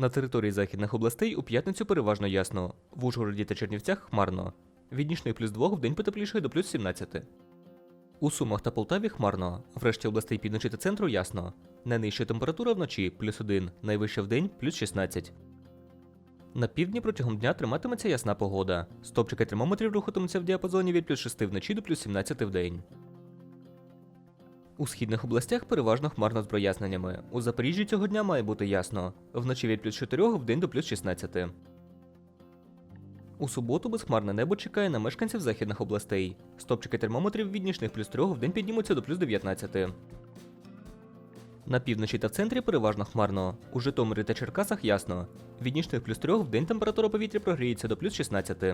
На території західних областей у п'ятницю переважно ясно. В Ужгороді та Чернівцях хмарно. Від нічних плюс 2 в день потеплішає до плюс 17. У Сумах та Полтаві хмарно. В решті областей півночі та центру ясно. Найнижча температура вночі плюс 1, найвища в день плюс 16. На півдні протягом дня триматиметься ясна погода. Стопчики термометрів рухатимуться в діапазоні від плюс 6 вночі до плюс 17 в день. У східних областях переважно хмарно з проясненнями. У Запоріжжі цього дня має бути ясно. Вночі від плюс 4 в день до плюс 16. У суботу безхмарне небо чекає на мешканців західних областей. Стопчики термометрів від нічних плюс 3 в день піднімуться до плюс 19. На півночі та в центрі переважно хмарно. У Житомирі та Черкасах ясно. Від нічних плюс 3 в день температура повітря прогріється до плюс 16.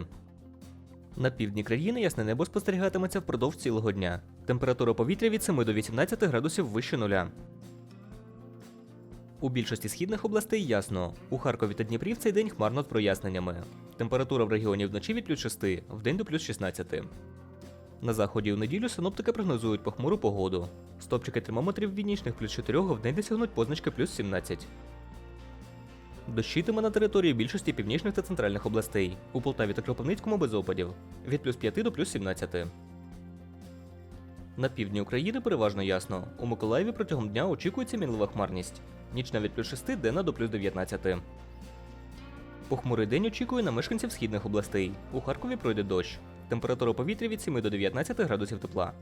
На півдні країни ясне небо спостерігатиметься впродовж цілого дня. Температура повітря від 7 до 18 градусів вище нуля. У більшості східних областей ясно. У Харкові та Дніпрі в цей день хмарно з проясненнями. Температура в регіоні вночі від плюс 6, в день до плюс 16. На заході у неділю синоптики прогнозують похмуру погоду. Стопчики термометрів від нічних плюс 4 в день досягнуть позначки плюс 17. Дощитиме на території більшості північних та центральних областей. У Полтаві та Кропивницькому без опадів. Від плюс 5 до плюс 17. На півдні України переважно ясно. У Миколаєві протягом дня очікується мінлива хмарність. Нічна від плюс 6 денна до плюс 19. Похмурий день очікує на мешканців східних областей. У Харкові пройде дощ. Температура повітря від 7 до 19 градусів тепла.